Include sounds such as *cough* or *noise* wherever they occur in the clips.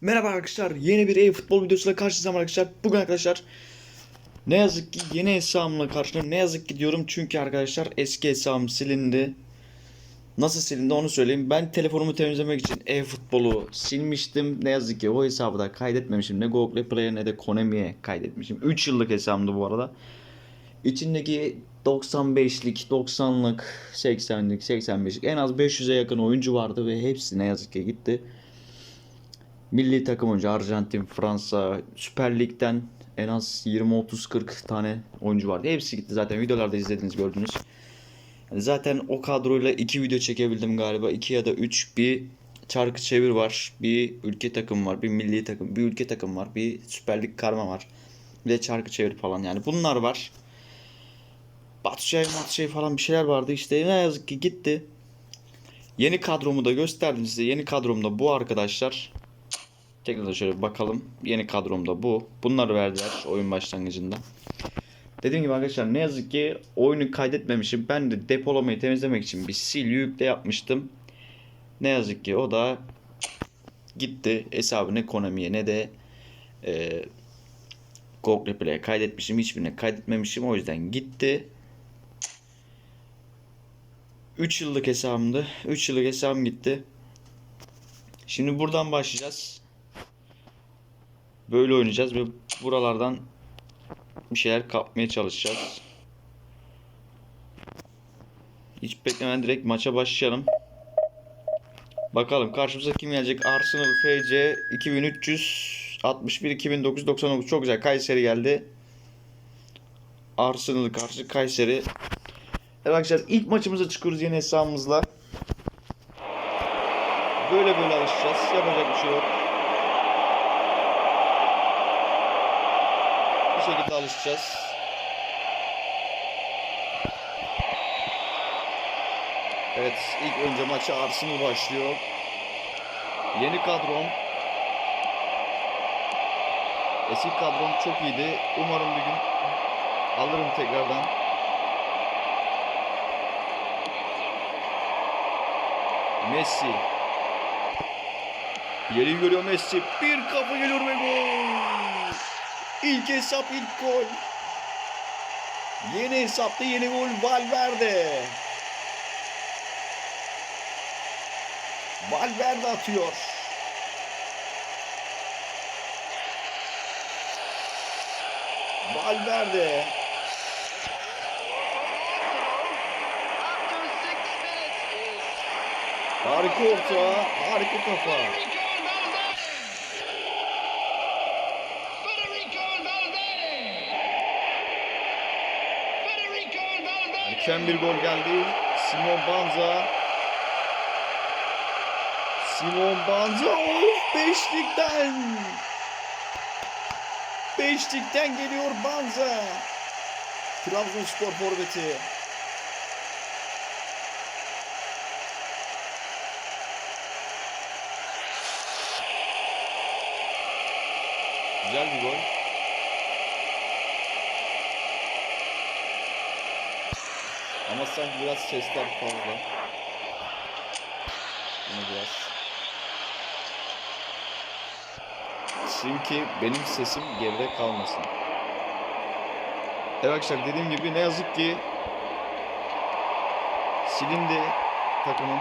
Merhaba arkadaşlar. Yeni bir e-futbol videosuyla karşınızdayım arkadaşlar. Bugün arkadaşlar ne yazık ki yeni hesabımla karşınızdayım. Ne yazık ki diyorum çünkü arkadaşlar eski hesabım silindi. Nasıl silindi onu söyleyeyim. Ben telefonumu temizlemek için e-futbolu silmiştim. Ne yazık ki o hesabı da kaydetmemişim. Ne Google Play'e ne de Konami'ye kaydetmişim. 3 yıllık hesabımdı bu arada. İçindeki 95'lik, 90'lık, 80'lik, 85'lik en az 500'e yakın oyuncu vardı ve hepsi ne yazık ki gitti. Milli takım oyuncu Arjantin, Fransa, Süper Lig'den en az 20-30-40 tane oyuncu vardı. Hepsi gitti zaten videolarda izlediniz gördünüz. Zaten o kadroyla iki video çekebildim galiba. 2 ya da 3 bir çarkı çevir var. Bir ülke takım var. Bir milli takım. Bir ülke takım var. Bir Süper Lig karma var. Bir de çarkı çevir falan yani. Bunlar var. Batshuayi Matshuayi falan bir şeyler vardı. İşte ne yazık ki gitti. Yeni kadromu da gösterdim size. Yeni kadromda bu arkadaşlar. Tekrar şöyle bakalım. Yeni kadromda bu. Bunları verdiler oyun başlangıcında. Dediğim gibi arkadaşlar ne yazık ki oyunu kaydetmemişim. Ben de depolamayı temizlemek için bir sil yükle yapmıştım. Ne yazık ki o da gitti. Hesabı ne Konami'ye ne de e, Google Play'e kaydetmişim. Hiçbirine kaydetmemişim. O yüzden gitti. 3 yıllık hesabımdı. 3 yıllık hesabım gitti. Şimdi buradan başlayacağız. Böyle oynayacağız ve buralardan bir şeyler kapmaya çalışacağız. Hiç beklemeden direkt maça başlayalım. Bakalım karşımıza kim gelecek? Arsenal FC 2361 2999 çok güzel. Kayseri geldi. Arsenal karşı Kayseri. Evet arkadaşlar ilk maçımıza çıkıyoruz yeni hesabımızla. Böyle böyle alışacağız. Yapacak bir şey yok. Şekilde alışacağız. Evet ilk önce maça Arsenal başlıyor. Yeni kadrom. Eski kadrom çok iyiydi. Umarım bir gün alırım tekrardan. Messi. Yeri görüyor Messi. Bir kafa geliyor ve gol. İlk hesap ilk gol. Yeni hesapta yeni gol Valverde. Valverde atıyor. Valverde. Harika orta, harika kafa. Erken bir gol geldi. Simon Banza. Simon Banza of beşlikten. Beşlikten geliyor Banza. Trabzonspor forveti. Güzel bir gol. Ama sanki biraz sesler fazla. Bunu biraz. Çünkü benim sesim geride kalmasın. Evet arkadaşlar dediğim gibi ne yazık ki silindi takımın.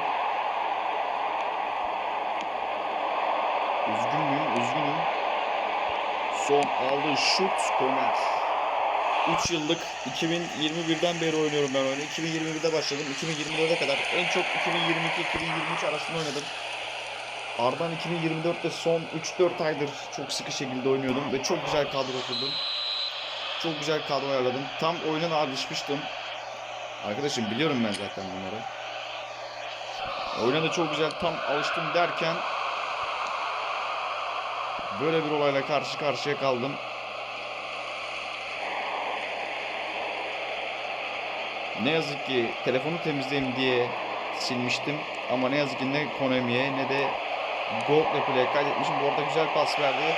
Üzgün müyüm? Üzgünüm. Son aldığı şut korner. 3 yıllık 2021'den beri oynuyorum ben oyunu. 2021'de başladım. 2024'e kadar en çok 2022-2023 arasında oynadım. Ardından 2024'te son 3-4 aydır çok sıkı şekilde oynuyordum ve çok güzel kadro kurdum. Çok güzel kadro ayarladım. Tam oyuna alışmıştım. Arkadaşım biliyorum ben zaten bunları. Oyuna da çok güzel tam alıştım derken böyle bir olayla karşı karşıya kaldım. Ne yazık ki telefonu temizleyeyim diye silmiştim. Ama ne yazık ki ne Konami'ye ne de Google Play'e kaydetmişim. Bu arada güzel pas verdi.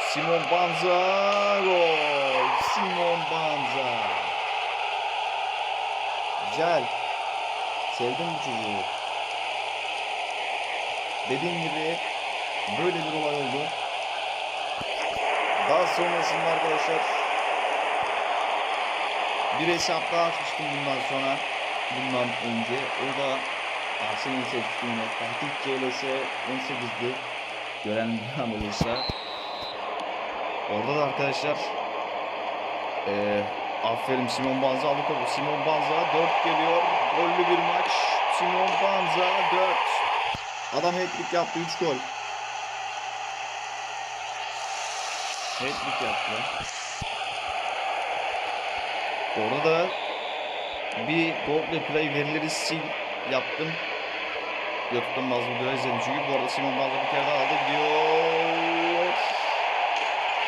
Simon Banza gol. Simon Banza. Güzel. Sevdim bu çocuğu. Dediğim gibi Böyle bir olay oldu. Daha sonrasında arkadaşlar bir hesap daha açmıştım bundan sonra. Bundan önce. O da Arsenal'i seçtim yine. Fatih CLS 18'di. Gören bilen olursa. Orada da arkadaşlar eee aferin Simon Banza aldı topu. Simon Banza 4 geliyor. Gollü bir maç. Simon Banza 4. Adam hat-trick yaptı 3 gol. Hat-trick yaptı. Orada da bir goal replay verileri sil yaptım. YouTube'dan bazı videolar izledim çünkü bu arada Simon Banza bir kere daha aldı gidiyor.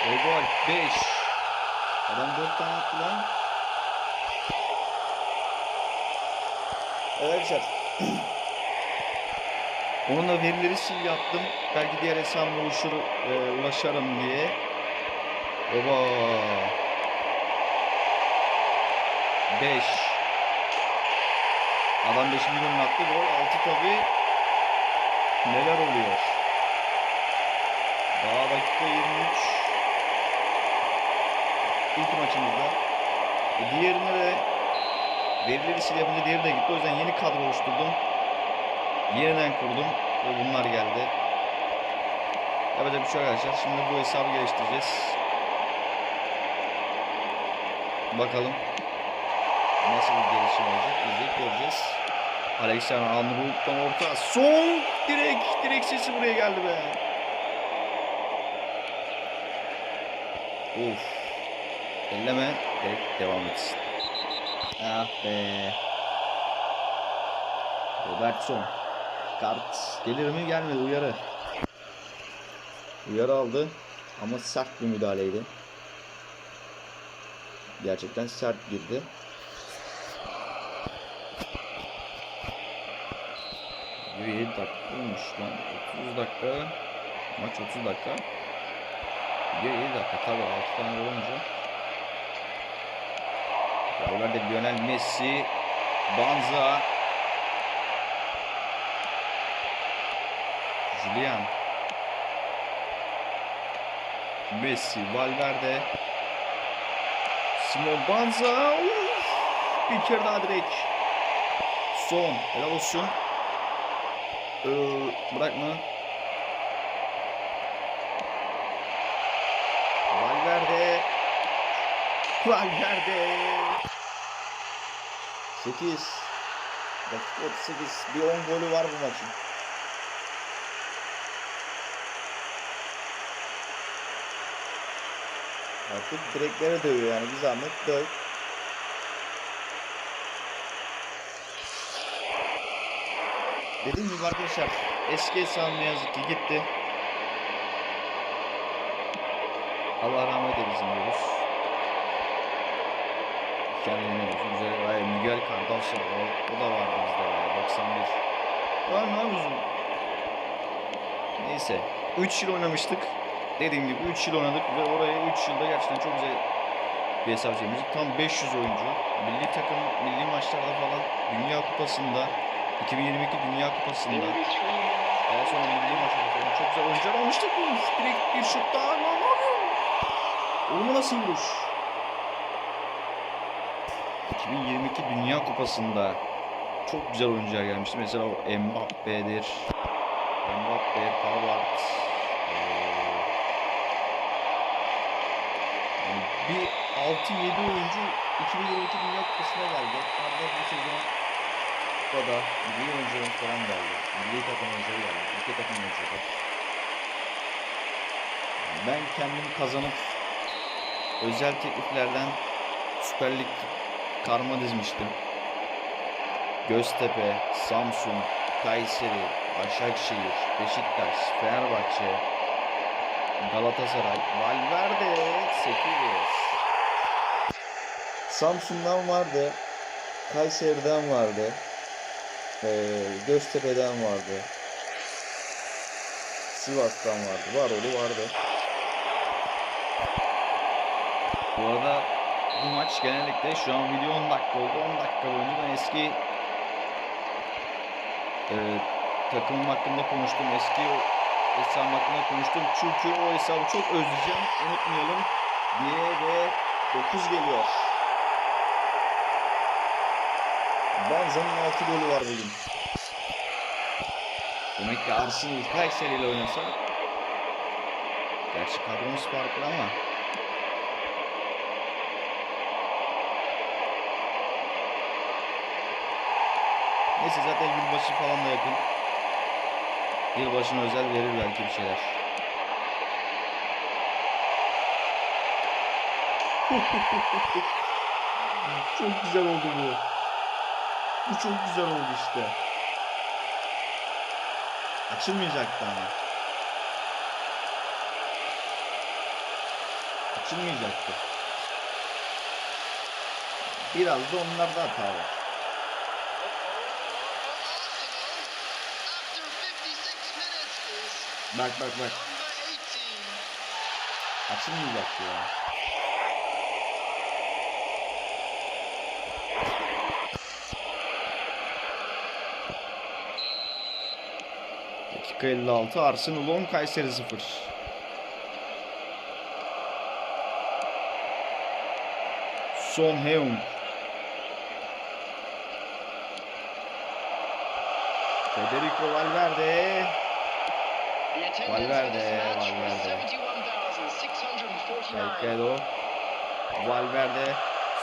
Ve gol 5. Adam 4 tane attı lan. Evet arkadaşlar. *clears throat* Onun da verileri sil yaptım. Belki diğer hesabıma ulaşır, e, ulaşarım diye. Oba. 5. Adam 5. golünü attı. Gol 6 tabi. Neler oluyor? Daha dakika 23. İlk maçımızda. E diğerine de verileri sil yapınca diğeri de gitti. O yüzden yeni kadro oluşturdum. Yeniden kurdum ve bunlar geldi. Yapacak bir şey yok arkadaşlar. Şimdi bu hesabı geliştireceğiz. Bakalım nasıl bir gelişim olacak izleyip göreceğiz. Alexander Arnold'dan orta. Son direk direk sesi buraya geldi be. Uf. Elleme. Direkt devam etsin. Ah be. Robertson. Kart gelir mi gelmedi uyarı. Uyarı aldı ama sert bir müdahaleydi. Gerçekten sert girdi. Diyor 7 dakika olmuş lan. 30 dakika. Maç 30 dakika. 7 dakika tabi 6 tane olunca. Gollerde Lionel Messi, Banza, Julian, Messi, Valverde, Simon Banza, uf, bir kere daha direkt. Son, helal olsun. Ee, bırakma. Valverde. Valverde. 8. Dakika 38. Bir 10 golü var bu maçın. Artık direklere dövüyor yani bir zahmet döv. Dediğim gibi arkadaşlar eski hesabım ne yazık ki gitti. Allah rahmet eylesin diyoruz. Kendine. Güzel. Ay, Miguel Cardoso o, o da vardı bizde ya. 91. Var ne yapıyorsun? Neyse. 3 yıl oynamıştık. Dediğim gibi 3 yıl oynadık ve oraya 3 yılda gerçekten çok güzel bir hesap çekmiştik. Tam 500 oyuncu. Milli takım, milli maçlarda falan Dünya Kupası'nda 2022 Dünya Kupası'nda daha sonra milli falan çok güzel oyuncular almıştık. Uf, direkt bir şut daha. Ne yapıyor? Oğlum nasıl vuruş? 2022 Dünya Kupası'nda çok güzel oyuncular gelmişti. Mesela o Mbappe'dir. Mbappe, Pavard. eee, yani bir 6-7 oyuncu 2022 Dünya Kupası'na geldi. Arda bu sezon Kupada milli oyuncuların falan geldi. Milli takım oyuncuları geldi. Ülke takım oyuncuları. Ben kendim kazanıp özel tekliflerden Süper Lig karma dizmiştim. Göztepe, Samsun, Kayseri, Başakşehir, Beşiktaş, Fenerbahçe, Galatasaray, Valverde 8. Samsun'dan vardı. Kayseri'den vardı. Ee, Göztepe'den vardı. Sivas'tan vardı. Var oğlu vardı. Bu arada bu maç genellikle şu an video 10 dakika oldu. 10 dakika boyunca ben eski e, takımım hakkında konuştum. Eski hesabım hakkında konuştum. Çünkü o hesabı çok özleyeceğim. Unutmayalım diye ve 9 geliyor. Banza'nın 6 golü var bugün. Demek ki Arsenal Kayseri ile oynasa Gerçi kadromuz farklı ama Neyse zaten yılbaşı falan da yakın. Yılbaşına özel verir belki bir şeyler. *laughs* çok güzel oldu bu. Bu çok güzel oldu işte. Açılmayacaktı ama. Açılmayacaktı. Biraz da onlarda hata var. After 56 minutes is Bak bak bak. number 18. Açılmayacaktı ya. Dakika 56 Arsenal 10 Kayseri 0. Son Heung. Federico Valverde. Valverde, Valverde. 71,649. Caicedo. Valverde.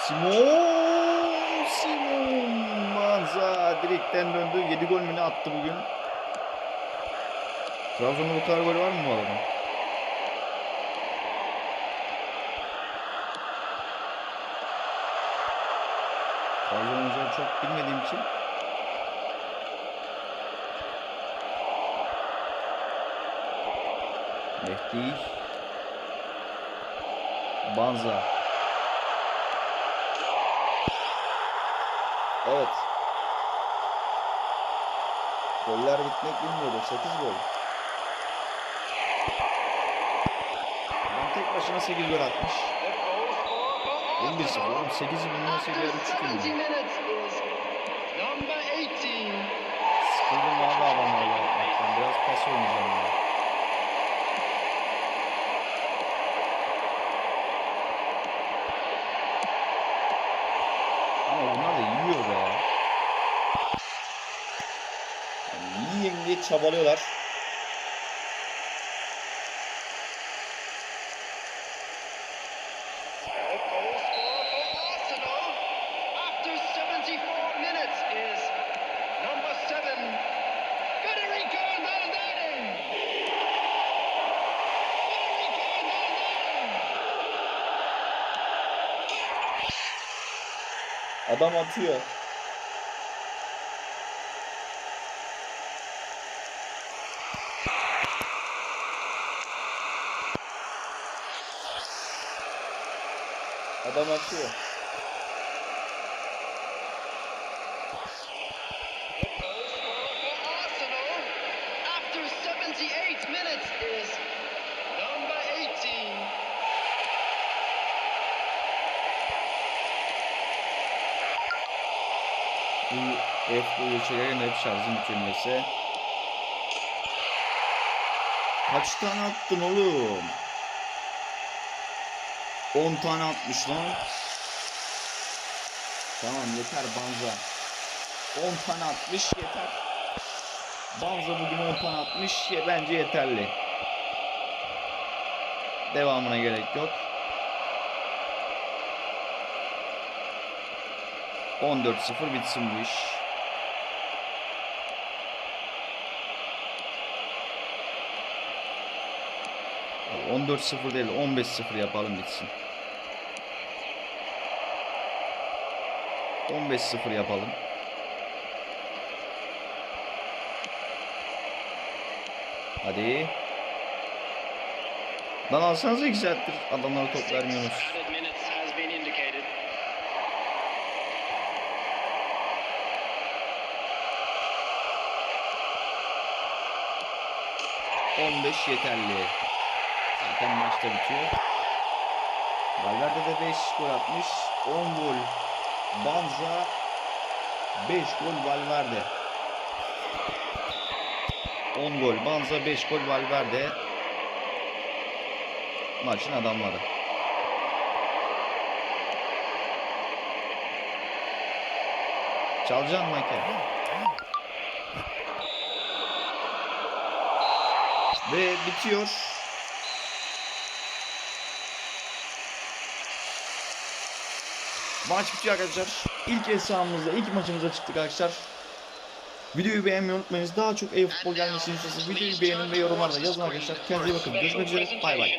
Simon. Simon. Manza direkten döndü. 7 gol mü ne attı bugün? Trabzon'da bu kadar golü var mı bu adamın? Trabzon oyuncuları çok bilmediğim için. Mehdi Banza. Evet. Goller bitmek bilmiyordu. 8 gol Adam tek başına 8 gol atmış The goal scorer for 11-0 oğlum Arsenal 8 bundan 8 after gol 3 70 minutes is number 18. Sıkıldım abi adamlarla yapmaktan biraz pas oynayacağım ya Ama bunlar da yiyor be. Yani yiyeyim diye çabalıyorlar. The goal scorer for Arsenal after 74 minutes is number 7, Federico Valverde. Federico Valverde. Adam atıyor. Adam atıyor. F bu geçerlerin hep şarjın bitirmesi. Kaç tane attın oğlum? 10 tane atmış lan. Tamam yeter Banza. 10 tane atmış yeter. Banza bugün 10 tane atmış ya bence yeterli. Devamına gerek yok. 14-0 bitsin bu iş. Ya 14-0 değil 15-0 yapalım bitsin. 15-0 yapalım. Hadi. Lan alsanıza 2 saattir adamlara top vermiyorsunuz. 15 yeterli. Zaten maçta bitiyor. Valverde de 5 gol atmış. 10 gol. Banza 5 gol Valverde. 10 gol Banza, 5 gol Valverde. Maçın adamları. Çalacaksın Michael. Ve bitiyor. Maç bitiyor arkadaşlar. İlk hesabımızda, ilk maçımıza çıktık arkadaşlar. Videoyu beğenmeyi unutmayınız. Daha çok e-futbol gelmesini istiyorsanız videoyu beğenin ve yorumlarda yazın arkadaşlar. Kendinize bakın. Görüşmek üzere. Bay bay.